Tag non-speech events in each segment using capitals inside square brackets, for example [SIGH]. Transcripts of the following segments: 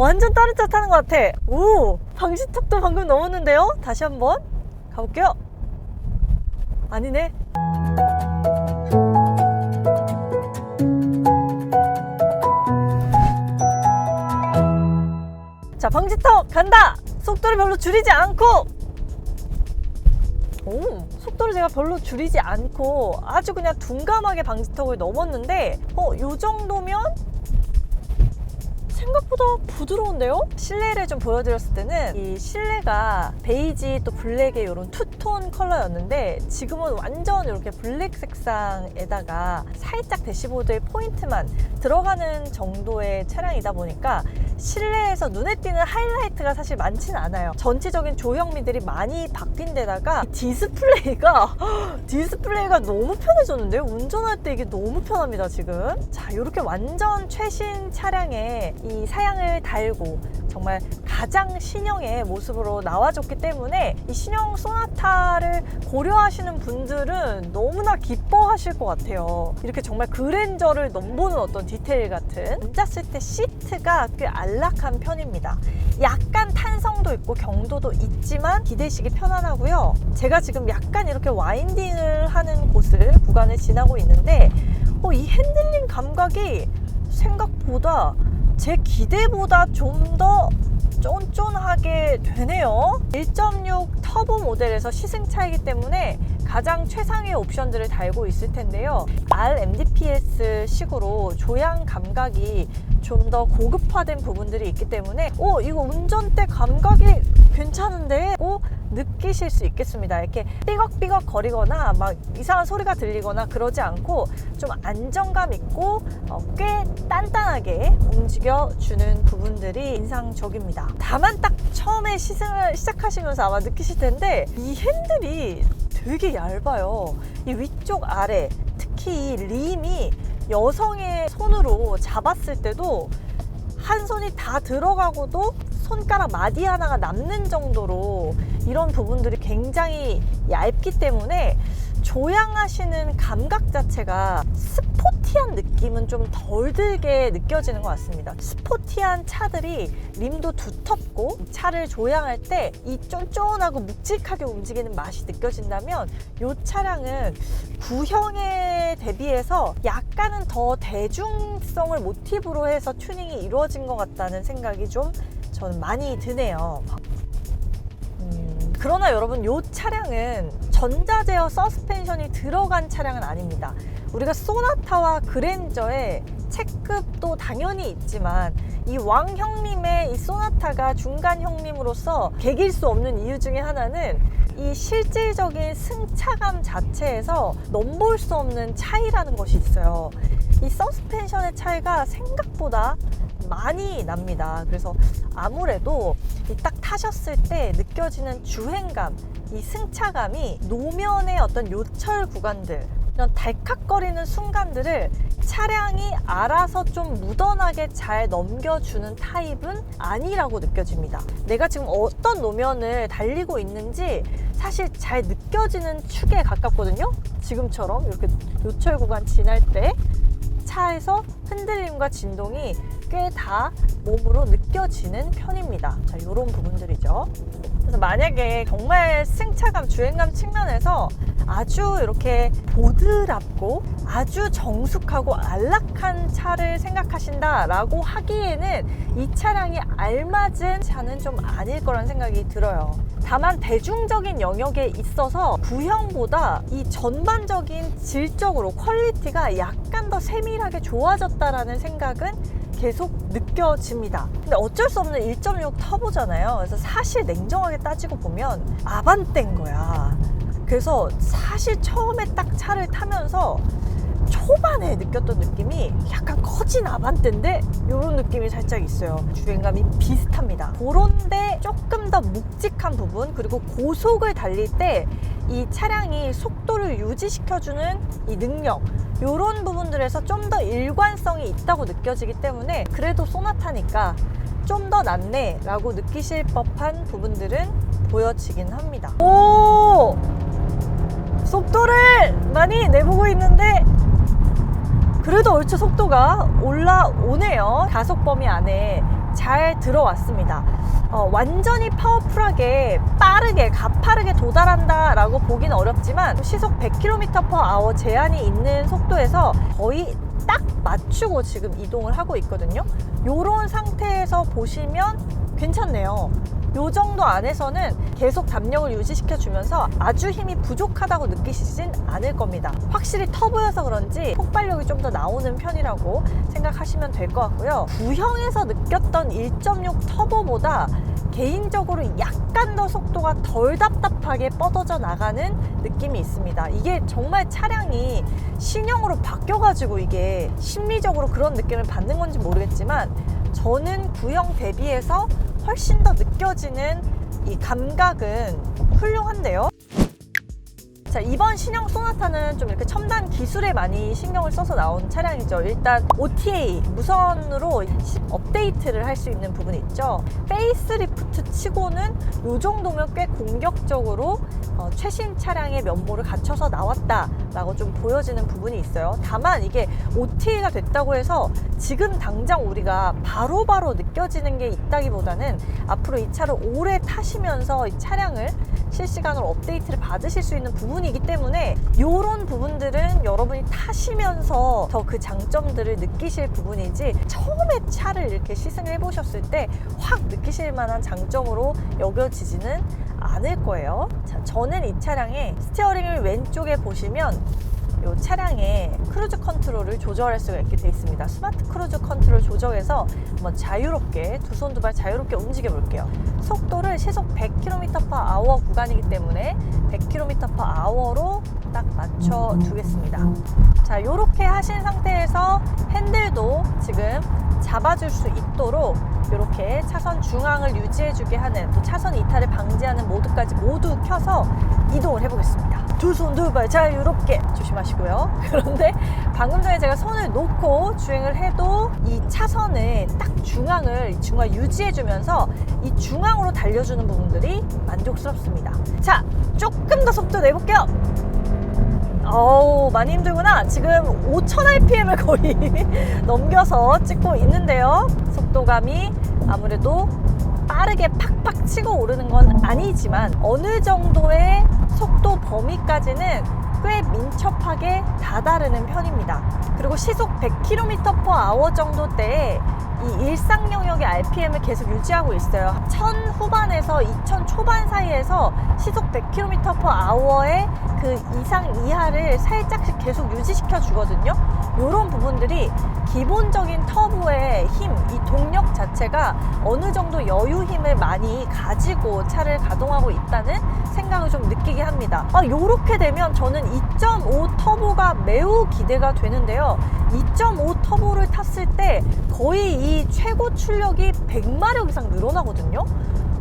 완전 다른 차 타는 것 같아. 오, 방지턱도 방금 넘었는데요? 다시 한번 가볼게요. 아니네. 자, 방지턱 간다! 속도를 별로 줄이지 않고! 오, 속도를 제가 별로 줄이지 않고 아주 그냥 둔감하게 방지턱을 넘었는데, 어, 요 정도면 생각보다 부드러운데요? 실내를 좀 보여드렸을 때는 이 실내가 베이지 또 블랙의 이런 투톤 컬러였는데 지금은 완전 이렇게 블랙 색상에다가 살짝 대시보드에 포인트만 들어가는 정도의 차량이다 보니까 실내에서 눈에 띄는 하이라이트가 사실 많진 않아요. 전체적인 조형미들이 많이 바뀐 데다가 디스플레이가 [LAUGHS] 디스플레이가 너무 편해졌는데요. 운전할 때 이게 너무 편합니다, 지금. 자, 이렇게 완전 최신 차량에 이 사양을 달고 정말 가장 신형의 모습으로 나와줬기 때문에 이 신형 소나타를 고려하시는 분들은 너무나 기뻐하실 것 같아요. 이렇게 정말 그랜저를 넘보는 어떤 디테일 같은 앉았을 때 시트가 꽤 안락한 편입니다. 약간 탄성도 있고 경도도 있지만 기대식이 편안하고요. 제가 지금 약간 이렇게 와인딩을 하는 곳을 구간을 지나고 있는데 어, 이 핸들링 감각이 생각보다 제 기대보다 좀더 쫀쫀하게 되네요. 1.6 터보 모델에서 시승차이기 때문에 가장 최상의 옵션들을 달고 있을 텐데요. RMDPS 식으로 조향 감각이 좀 더 고급화된 부분들이 있기 때문에 오 이거 운전대 감각이 괜찮은데 오 느끼실 수 있겠습니다. 이렇게 삐걱삐걱 거리거나 막 이상한 소리가 들리거나 그러지 않고 좀 안정감 있고 어, 꽤 단단하게 움직여 주는 부분들이 인상적입니다. 다만 딱 처음에 시승을 시작하시면서 아마 느끼실 텐데 이 핸들이 되게 얇아요. 이 위쪽 아래 특히 이 림이 여성의 손으로 잡았을 때도 한 손이 다 들어가고도 손가락 마디 하나가 남는 정도로 이런 부분들이 굉장히 얇기 때문에 조향하시는 감각 자체가 스포티한 느낌은 좀 덜 들게 느껴지는 것 같습니다. 스포티한 차들이 림도 두텁고 차를 조향할 때 이 쫀쫀하고 묵직하게 움직이는 맛이 느껴진다면 이 차량은 구형에 대비해서 약간은 더 대중성을 모티브로 해서 튜닝이 이루어진 것 같다는 생각이 좀 저는 많이 드네요. 음, 그러나 여러분 이 차량은 전자제어 서스펜션이 들어간 차량은 아닙니다. 우리가 소나 타와 그랜저의 체급도 당연히 있지만 이 왕 형님의 이 소나타가 중간 형님으로서 개길 수 없는 이유 중에 하나는 이 실질적인 승차감 자체에서 넘볼 수 없는 차이라는 것이 있어요. 이 서스펜션의 차이가 생각보다 많이 납니다. 그래서 아무래도 이딱 타셨을 때 느껴지는 주행감, 이 승차감이 노면의 어떤 요철 구간들, 이런 달칵거리는 순간들을 차량이 알아서 좀 무던하게 잘 넘겨주는 타입은 아니라고 느껴집니다. 내가 지금 어떤 노면을 달리고 있는지 사실 잘 느껴지는 축에 가깝거든요. 지금처럼 이렇게 요철 구간 지날 때 차에서 흔들림과 진동이 꽤 다 몸으로 느껴지는 편입니다. 자, 이런 부분들이죠. 그래서 만약에 정말 승차감, 주행감 측면에서 아주 이렇게 보드랍고 아주 정숙하고 안락한 차를 생각하신다라고 하기에는 이 차량이 알맞은 차는 좀 아닐 거란 생각이 들어요. 다만 대중적인 영역에 있어서 구형보다 이 전반적인 질적으로 퀄리티가 약간 더 세밀하게 좋아졌다라는 생각은 계속 느껴집니다. 근데 어쩔 수 없는 1.6 터보잖아요. 그래서 사실 냉정하게 따지고 보면 아반떼인 거야. 그래서 사실 처음에 딱 차를 타면서 초반에 느꼈던 느낌이 약간 커진 아반떼인데 이런 느낌이 살짝 있어요. 주행감이 비슷합니다. 그런데 조금 더 묵직한 부분 그리고 고속을 달릴 때 이 차량이 속도를 유지시켜주는 이 능력 이런 부분들에서 좀 더 일관성이 있다고 느껴지기 때문에 그래도 소나타니까 좀 더 낫네 라고 느끼실 법한 부분들은 보여지긴 합니다. 오! 속도를 많이 내보고 있는데 그래도 얼추 속도가 올라오네요. 가속 범위 안에 잘 들어왔습니다. 어, 완전히 파워풀하게 빠르게 가파르게 도달한다라고 보기는 어렵지만 시속 100km/h 제한이 있는 속도에서 거의 딱 맞추고 지금 이동을 하고 있거든요. 이런 상태에서 보시면 괜찮네요. 요 정도 안에서는 계속 담력을 유지시켜 주면서 아주 힘이 부족하다고 느끼시진 않을 겁니다. 확실히 터보여서 그런지 폭발력이 좀 더 나오는 편이라고 생각하시면 될 것 같고요. 구형에서 느꼈던 1.6 터보보다 개인적으로 약간 더 속도가 덜 답답하게 뻗어져 나가는 느낌이 있습니다. 이게 정말 차량이 신형으로 바뀌어가지고 이게 심리적으로 그런 느낌을 받는 건지 모르겠지만 저는 구형 대비해서 훨씬 더 느껴지는 이 감각은 훌륭한데요. 자, 이번 신형 소나타는 좀 이렇게 첨단 기술에 많이 신경을 써서 나온 차량이죠. 일단 OTA 무선으로 업데이트를 할 수 있는 부분이 있죠. 페이스리프트 치고는 이 정도면 꽤 공격적으로 어, 최신 차량의 면모를 갖춰서 나왔다라고 좀 보여지는 부분이 있어요. 다만 이게 OTA가 됐다고 해서 지금 당장 우리가 바로바로 느껴지는 게 있다기보다는 앞으로 이 차를 오래 타시면서 이 차량을 실시간으로 업데이트를 받으실 수 있는 부분이기 때문에 이런 부분들은 여러분이 타시면서 더 그 장점들을 느끼실 부분이지 처음에 차를 이렇게 시승을 해보셨을 때 확 느끼실 만한 장점으로 여겨지지는 않을 거예요. 자, 저는 이 차량의 스티어링을 왼쪽에 보시면 이 차량의 크루즈 컨트롤을 조절할 수가 있게 되어 있습니다. 스마트 크루즈 컨트롤 조정해서 한번 자유롭게 두 손 두 발 자유롭게 움직여 볼게요. 속도를 시속 100km/h 구간이기 때문에 100km/h로 딱 맞춰 두겠습니다. 자, 이렇게 하신 상태에서 핸들도 지금 잡아줄 수 있도록 이렇게 차선 중앙을 유지해주게 하는 또 차선 이탈을 방지하는 모드까지 모두 켜서 이동을 해보겠습니다. 두 손 두발 자유롭게 조심하시고요. [LAUGHS] 그런데 방금 전에 제가 손을 놓고 주행을 해도 이 차선을 딱 중앙을 중앙 유지해주면서 이 중앙으로 달려주는 부분들이 만족스럽습니다. 자, 조금 더 속도 내볼게요. 어우 많이 힘들구나. 지금 5000rpm을 거의 [LAUGHS] 넘겨서 찍고 있는데요. 속도감이 아무래도 빠르게 팍팍 치고 오르는 건 아니지만 어느 정도의 속도 범위까지는 꽤 민첩하게 다다르는 편입니다. 그리고 시속 100km/h 정도 때에 이 일상 영역의 RPM을 계속 유지하고 있어요. 1000 후반에서 2000 초반 사이에서 시속 100km/h의 그 이상 이하를 살짝씩 계속 유지시켜 주거든요. 이런 부분들이 기본적인 터보의 힘, 이 동력 자체가 어느 정도 여유 힘을 많이 가지고 차를 가동하고 있다는 생각을 좀 느끼게 합니다. 아, 요렇게 되면 저는 2.5 터보가 매우 기대가 되는데요. 2.5 터보를 탔을 때 거의 이 최고 출력이 100마력 이상 늘어나거든요.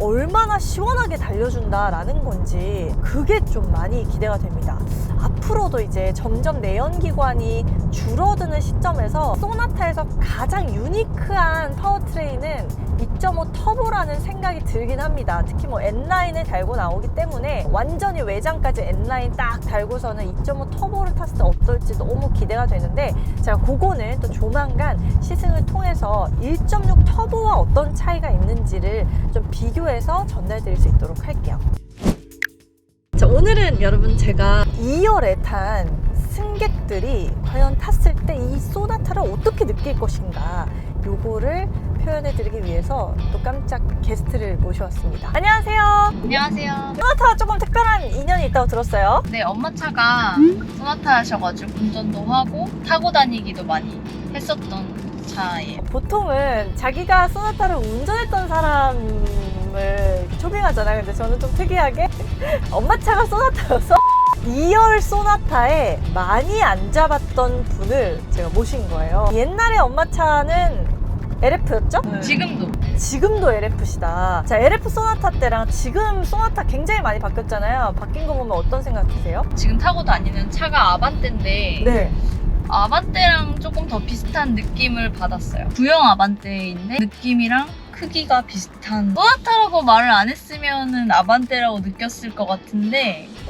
얼마나 시원하게 달려준다라는 건지 그게 좀 많이 기대가 됩니다. 앞으로도 이제 점점 내연기관이 줄어드는 시점에서 소나타에서 가장 유니크한 파워트레인은 2.5 터보라는 생각이 들긴 합니다. 특히 뭐 N라인을 달고 나오기 때문에 완전히 외장까지 N라인 딱 달고서는 2.5 터보를 탔을 때 어떨지 너무 기대가 되는데 제가 그거는 또 조만간 시승을 통해서 1.6 터보와 어떤 차이가 있는지를 좀 비교해서 전달드릴 수 있도록 할게요. 자, 오늘은 여러분 제가 2열에 탄 승객들이 과연 탔을 때 이 소나타를 어떻게 느낄 것인가 요거를 표현해 드리기 위해서 또 깜짝 게스트를 모셔왔습니다. 안녕하세요. 안녕하세요. 소나타와 조금 특별한 인연이 있다고 들었어요. 네, 엄마 차가 소나타셔가지고 운전도 하고 타고 다니기도 많이 했었던 차예요. 보통은 자기가 소나타를 운전했던 사람 을 초빙하잖아요. 근데 저는 좀 특이하게 [LAUGHS] 엄마 차가 소나타여서 [LAUGHS] 2열 소나타에 많이 안 잡았던 분을 제가 모신 거예요. 옛날에 엄마 차는 LF였죠? 지금도 지금도 LF시다. 자, LF 소나타 때랑 지금 소나타 굉장히 많이 바뀌었잖아요. 바뀐 거 보면 어떤 생각 드세요? 지금 타고 다니는 차가 아반떼인데 네. 아반떼랑 조금 더 비슷한 느낌을 받았어요. 구형 아반떼인데 느낌이랑 크기가 비슷한 소나타라고 말을 안 했으면은 아반떼라고 느꼈을 것 같은데 [LAUGHS]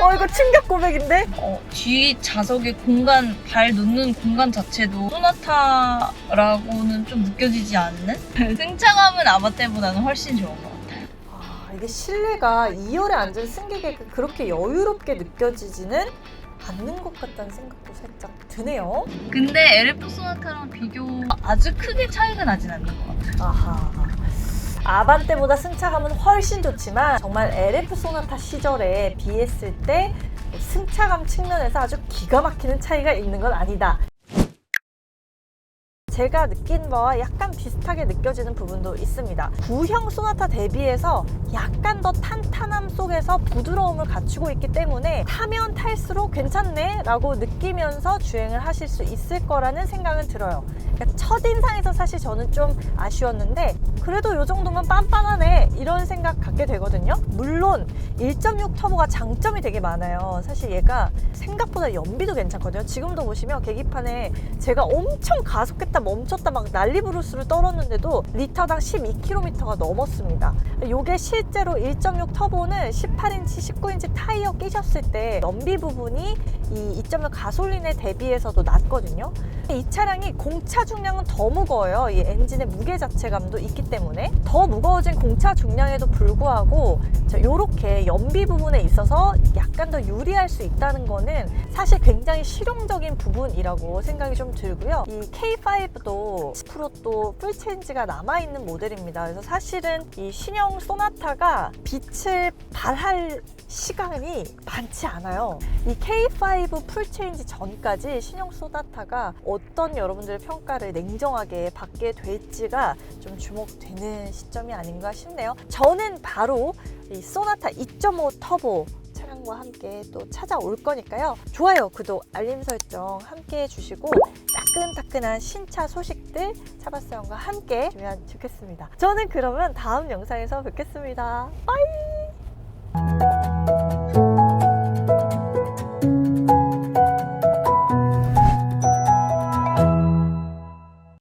어 이거 충격 고백인데? 어, 뒤 좌석에 공간, 발 놓는 공간 자체도 소나타라고는 좀 느껴지지 않는? [LAUGHS] 승차감은 아바떼보다는 훨씬 좋은 것 같아요. 아, 이게 실내가 2열에 앉은 승객에게 그렇게 여유롭게 느껴지지는 않는 것 같다는 생각도 살짝 드네요. 근데 LF 소나타랑 비교 아주 크게 차이가 나진 않는 것 같아요. 아하. 아반떼보다 승차감은 훨씬 좋지만 정말 LF 소나타 시절에 비했을 때 승차감 측면에서 아주 기가 막히는 차이가 있는 건 아니다. 제가 느낀 바와 약간 비슷하게 느껴지는 부분도 있습니다. 구형 소나타 대비해서 약간 더 탄탄함 속에서 부드러움을 갖추고 있기 때문에 타면 탈수록 괜찮네 라고 느끼면서 주행을 하실 수 있을 거라는 생각은 들어요. 그러니까 첫인상에서 사실 저는 좀 아쉬웠는데 그래도 이 정도면 빤빤하네 이런 생각 갖게 되거든요. 물론 1.6 터보가 장점이 되게 많아요. 사실 얘가 생각보다 연비도 괜찮거든요. 지금도 보시면 계기판에 제가 엄청 가속했다 멈췄다 막 난리 부르스를 떨었는데도 리터당 12km가 넘었습니다. 이게 실제로 1.6 터보는 18인치, 19인치 타이어 끼셨을 때 연비 부분이 이2.6 가솔린에 대비해서도 낮거든요. 이 차량이 공차 중량은 더 무거워요. 이 엔진의 무게 자체감도 있기 때문에 더 무거워진 공차 중량에도 불구하고 이렇게 연비 부분에 있어서 약간 더 유리할 수 있다는 거는 사실 굉장히 실용적인 부분이라고 생각이 좀 들고요. 이 K5도 10%또 풀체인지가 남아있는 모델입니다. 그래서 사실은 이 신형 소나타가 빛을 발할 시간이 많지 않아요. 이 K5 풀체인지 전까지 신형 소나타가 어떤 여러분들의 평가를 냉정하게 받게 될지가 좀 주목되는 시점이 아닌가 싶네요. 저는 바로 이 소나타 2.5 터보 차량과 함께 또 찾아올 거니까요. 좋아요, 구독, 알림 설정 함께 해주시고 따끈따끈한 신차 소식들 차바스형과 함께 주면 좋겠습니다. 저는 그러면 다음 영상에서 뵙겠습니다. 빠이!